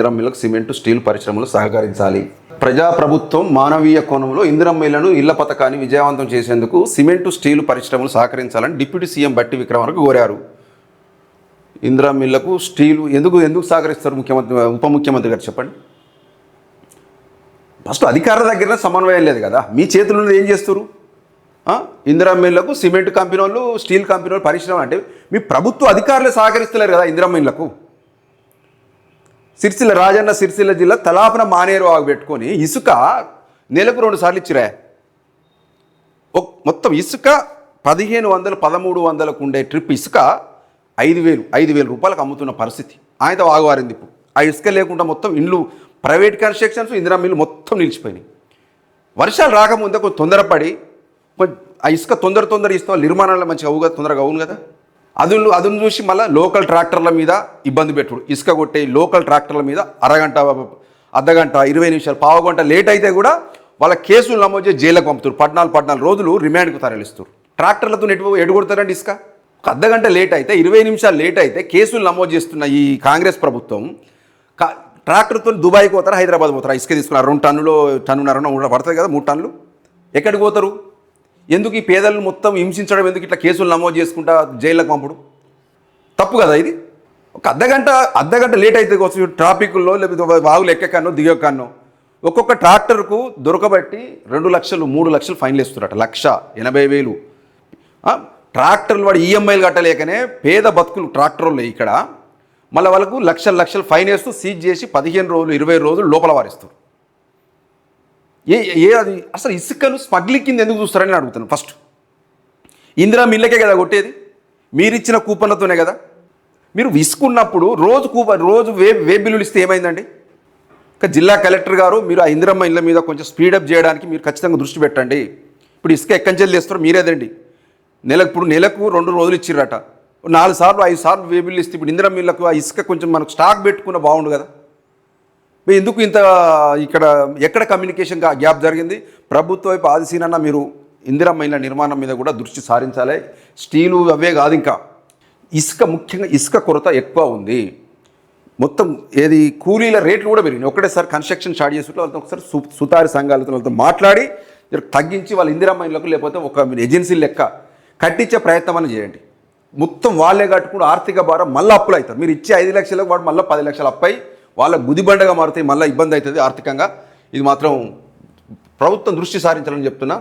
Indira మిల్లకు cement steel పరిశ్రమలు సహకరించాలి. ప్రజాప్రభుత్వం మానవీయ కోణంలో ఇందిరమ్మలను ఇళ్ళ పథకాన్ని విజయవంతం చేసేందుకు సిమెంటు స్టీలు పరిశ్రమలు సహకరించాలని డిప్యూటీ సీఎం బట్టి విక్రమార్క కోరారు. ఇందిరా మిల్లకు స్టీలు ఎందుకు ఎందుకు సహకరిస్తారు ముఖ్యమంత్రి ఉప ముఖ్యమంత్రి గారు చెప్పండి. ఫస్ట్ అధికారుల దగ్గర సమన్వయం లేదు కదా. మీ చేతుల్లో ఏం చేస్తారు ఆ? సిమెంట్ కంపెనీ వాళ్ళు స్టీల్ కంపెనీ వాళ్ళు పరిశ్రమ అంటే మీ ప్రభుత్వ అధికారులే సహకరిస్తలేరు కదా ఇందిరా సిరిసిల్ల రాజన్న సిరిసిల్ల జిల్లా తలాపన మానేరు ఆగు పెట్టుకొని ఇసుక నెలకు రెండు సార్లు ఇచ్చిరా. మొత్తం ఇసుక పదిహేను వందలు పదమూడు వందలకు ఉండే ట్రిప్ ఇసుక ఐదు వేలు ఐదు వేల రూపాయలకు అమ్ముతున్న పరిస్థితి. ఆయనతో ఆగువారింది ఇప్పుడు. ఆ ఇసుక లేకుండా మొత్తం ఇండ్లు ప్రైవేట్ కన్స్ట్రక్షన్స్ ఇందిరా మిల్లు మొత్తం నిలిచిపోయినాయి. వర్షాలు రాకముందే కొంచెం తొందరపడి కొంచెం ఆ ఇసుక తొందర తొందర ఇస్తాం నిర్మాణాలు మంచిగా అవుగా తొందరగా అవును కదా? అదును అదును చూసి మళ్ళీ లోకల్ ట్రాక్టర్ల మీద ఇబ్బంది పెట్టుడు. ఇసుక కొట్టే లోకల్ ట్రాక్టర్ల మీద అరగంట అర్ధగంట ఇరవై నిమిషాలు పావుగంట లేట్ అయితే కూడా వాళ్ళ కేసులు నమోదు చేసి జైలుకు పంపుతారు. పద్నాలుగు పద్నాలుగు రోజులు రిమాండ్కు తరలిస్తారు. ట్రాక్టర్లతో ఎటు ఎడుగొడతారండి ఇసుక? ఒక అర్ధగంట లేట్ అయితే ఇరవై నిమిషాలు లేట్ అయితే కేసులు నమోదు చేస్తున్న ఈ కాంగ్రెస్ ప్రభుత్వం కా- ట్రాక్టర్తో దుబాయ్కి పోతారు హైదరాబాద్ పోతారు? ఇసుక తీసుకున్నారు రెండు టన్నులు టన్నున్నర పడుతుంది కదా మూడు టన్నులు? ఎక్కడికి పోతారు? ఎందుకు ఈ పేదలను మొత్తం హింసించడం? ఎందుకు ఇట్లా కేసులు నమోదు చేసుకుంటా జైళ్ళకు పంపడం? తప్పు కదా ఇది? ఒక అర్ధగంట అర్ధగంట లేట్ అయితే కోసం ట్రాఫిక్లో లేకపోతే వాగులు ఎక్కకన్నో దిగకన్నో ఒక్కొక్క ట్రాక్టర్కు దొరకబట్టి రెండు లక్షలు మూడు లక్షలు ఫైన్లు వేస్తున్నారట. లక్ష ఎనభై వేలు. ట్రాక్టర్లు వాడు ఈఎంఐలు కట్టలేకనే పేద బతుకులు ట్రాక్టర్లు ఇక్కడ. మళ్ళీ వాళ్ళకు లక్షల లక్షలు ఫైన్ వేస్తూ సీజ్ చేసి పదిహేను రోజులు ఇరవై రోజులు లోపల వారిస్తారు. ఏ ఏ అది? అసలు ఇసుకను స్మగ్లింగ్ కింద ఎందుకు చూస్తారని అడుగుతున్నాను అడుగుతాను. ఫస్ట్ ఇందిరా మిల్లకే కదా కొట్టేది? మీరిచ్చిన కూపన్లతోనే కదా? మీరు విసుకున్నప్పుడు రోజు కూప రోజు వే వే బిల్లులు ఇస్తే ఏమైందండి? ఇంకా జిల్లా కలెక్టర్ గారు మీరు ఆ ఇందిరమ్మ ఇళ్ళ మీద కొంచెం స్పీడప్ చేయడానికి మీరు ఖచ్చితంగా దృష్టి పెట్టండి. ఇప్పుడు ఇసుక ఎక్కంచెల్లి చేస్తారు మీరేదండి? నెలకు ఇప్పుడు నెలకు రెండు రోజులు ఇచ్చిర్రట. నాలుగు సార్లు ఐదు సార్లు వే బిల్లు ఇస్తే ఇప్పుడు ఇందిరమ్మ ఇళ్ళకు ఆ ఇసుక కొంచెం మనకు స్టాక్ పెట్టుకున్న బాగుండు కదా? ఎందుకు ఇంత ఇక్కడ ఎక్కడ కమ్యూనికేషన్ గ్యాప్ జరిగింది? ప్రభుత్వ వైపు ఆదిశీనన్న మీరు ఇందిరమ్మ ఇళ్ళ నిర్మాణం మీద కూడా దృష్టి సారించాలి. స్టీలు అవే కాదు ఇంకా. ఇసుక ముఖ్యంగా ఇసుక కొరత ఎక్కువ ఉంది. మొత్తం ఏది కూలీల రేట్లు కూడా పెరిగినాయి. ఒకటేసారి కన్స్ట్రక్షన్ స్టార్ట్ చేసి వాళ్ళతో ఒకసారి సు సుతారి సంఘాలతో వాళ్ళతో మాట్లాడి తగ్గించి వాళ్ళ ఇందిరమ్మ ఇళ్ళకు లేకపోతే ఒక మీరు ఏజెన్సీ లెక్క కట్టించే ప్రయత్నం అని చేయండి. మొత్తం వాళ్ళే కట్టుకుని ఆర్థిక భారం మళ్ళీ అప్పులు అవుతారు. మీరు ఇచ్చే ఐదు లక్షలకు వాడు మళ్ళీ పది లక్షలు అప్పై వాళ్ళ గుదిబండగా మారితే మళ్ళీ ఇబ్బంది అవుతుంది ఆర్థికంగా. ఇది మాత్రం ప్రభుత్వం దృష్టి సారించాలని చెప్తున్నా.